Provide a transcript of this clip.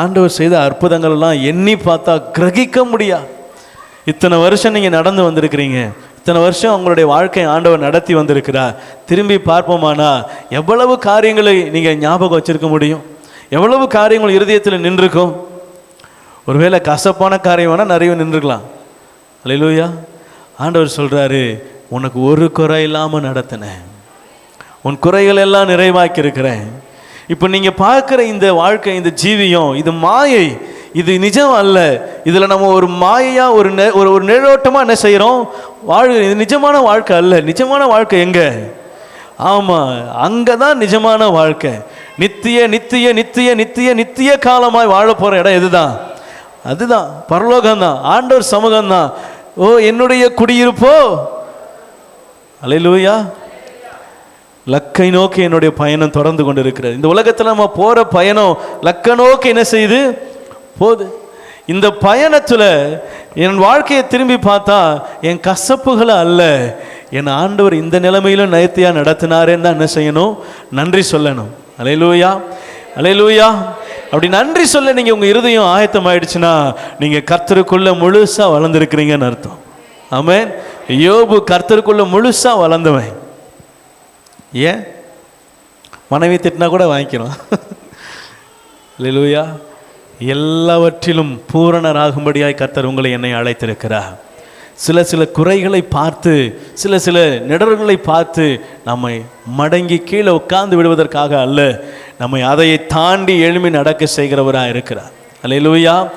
ஆண்டவர் செய்த அற்புதங்கள்லாம் எண்ணி பார்த்தா கிரகிக்க முடியாது இத்தனை வருஷம் நீங்கள் நடந்து வந்திருக்கிறீங்க. இத்தனை வருஷம் உங்களுடைய வாழ்க்கையை ஆண்டவர் நடத்தி வந்திருக்கிறார். திரும்பி பார்ப்போமானா எவ்வளவு காரியங்களை நீங்கள் ஞாபகம் வச்சிருக்க முடியும்? எவ்வளவு காரியங்கள் இருதயத்தில் நின்றுருக்கும்? ஒருவேளை கசப்பான காரியம் வேணால் நிறைய நின்றுக்கலாம் அல்லேலூயா. ஆண்டவர் சொல்கிறாரு உனக்கு ஒரு குறை இல்லாமல் நடத்தினேன். உன் குறைகள் எல்லாம் நிறைவாக்கி இருக்கிறேன் இப்போ நீங்கள் பார்க்குற இந்த வாழ்க்கை இந்த ஜீவியம் இது மாயை. இது நிஜம் அல்ல. இதில் நம்ம ஒரு மாயையாக ஒரு நெ- ஒரு ஒரு நிழோட்டமாக என்ன செய்கிறோம் வாழ் இது நிஜமான வாழ்க்கை அல்ல. நிஜமான வாழ்க்கை எங்கே? ஆமாம் அங்கே தான் நிஜமான வாழ்க்கை. நித்திய நித்திய நித்திய நித்திய நித்திய காலமாய் வாழ போகிற இடம் எதுதான்? அதுதான். பரலோகம்தான். ஆண்டவர் சமூகம்தான். ஓ என்னுடைய குடியிருப்போ? அலையிலூயா லக்கை நோக்கி என்னுடைய பயணம் தொடர்ந்து கொண்டு இருக்கிறது இந்த உலகத்தில் நம்ம போகிற பயணம் லக்க நோக்கி என்ன செய்யுது? போகுது இந்த பயணத்தில் என் வாழ்க்கையை திரும்பி பார்த்தா என் கசப்புகளை அல்ல. என் ஆண்டவர் இந்த நிலைமையிலும் நயத்தையாக நடத்தினாரேன்னு தான் என்ன செய்யணும்? நன்றி சொல்லணும். அலையலூயா. அலையலூயா. அப்படி நன்றி சொல்ல நீங்கள் உங்கள் இருதயம் ஆயத்தம் ஆயிடுச்சுன்னா நீங்கள் கர்த்தருக்குள்ளே முழுசாக வளர்ந்துருக்கிறீங்கன்னு அர்த்தம். ஆமேன். யோபு கர்த்தருக்குள்ளே முழுசாக வளர்ந்தவன். ஏன்? மனைவி திட்டினா கூட வாங்கிக்கணும் லெலுயா எல்லாவற்றிலும் பூரணராகும்படியாய் கர்த்தர் உங்களை என்னை அழைத்திருக்கிறார். சில சில குறைகளை பார்த்து சில சில நிடர்களை பார்த்து நம்மை மடங்கி கீழே உட்கார்ந்து விடுவதற்காக அல்ல நம்மை அதையை தாண்டி எழுமி நடக்க செய்கிறவராக இருக்கிறார். அல்லேலூயா